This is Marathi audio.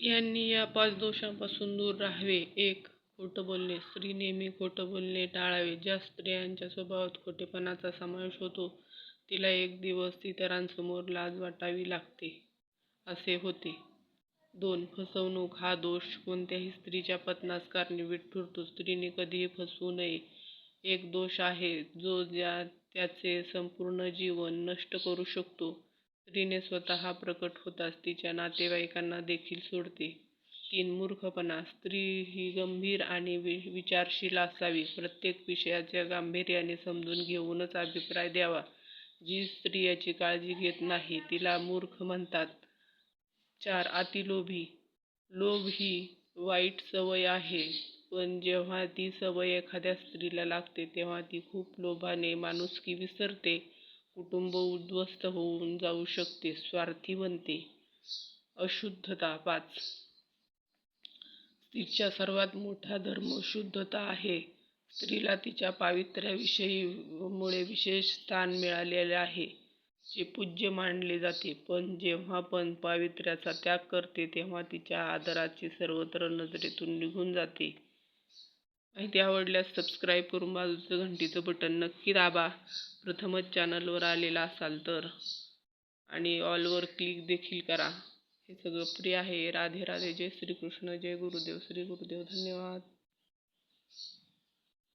यांनी या पाच दोषांपासून दूर राहावे. एक खोटं बोलणे. स्त्री नेहमी खोटं बोलणे टाळावे. ज्या स्त्रियांच्या स्वभावात खोटेपणाचा समावेश होतो तिला एक दिवस इतरांसमोर लाज वाटावी लागते असे होते. दोन फसवणूक हा दोष कोणत्याही स्त्रीच्या पतनास कारणीभूत ठरतो स्त्रीने कधीही फसवू नये. एक दोष आहे जो ज्या त्याचे संपूर्ण जीवन नष्ट करू शकतो. स्त्रीने स्वतः प्रकट होताच तिच्या नातेवाईकांना देखील सोडते. तीन मूर्खपणा स्त्री ही गंभीर आणि वि विचारशील असावी. प्रत्येक विषयाच्या गांभीर्याने समजून घेऊनच अभिप्राय द्यावा. जी स्त्री याची काळजी घेत नाही तिला मूर्ख म्हणतात. चार अतिलोभी लोभ ही वाईट सवय आहे पण जेव्हा ती सवय एखाद्या स्त्रीला लागते तेव्हा ती खूप लोभाने माणुसकी विसरते. कुटुंब उद्ध्वस्त होऊन जाऊ शकते स्वार्थी बनते. अशुद्धता पाच. स्त्रीचा सर्वात मोठा धर्म शुद्धता आहे. स्त्रीला तिच्या पावित्र्याविषयी मुळे विशेष स्थान मिळालेले आहे जे पूज्य मानले जाते. पण जेव्हा पण पावित्र्याचा त्याग करते तेव्हा तिच्या आदराची सर्वत्र नजरेतून निघून जाते. माहिती आवडल्यास सबस्क्राईब करून बाजूचं घंटीचं बटन नक्की दाबा. प्रथमच चॅनलवर आलेला असाल तर. आणि ऑलवर क्लिक देखील करा. हे सगळं प्रिय आहे. राधे राधे. जय श्रीकृष्ण. जय गुरुदेव. श्री गुरुदेव. धन्यवाद.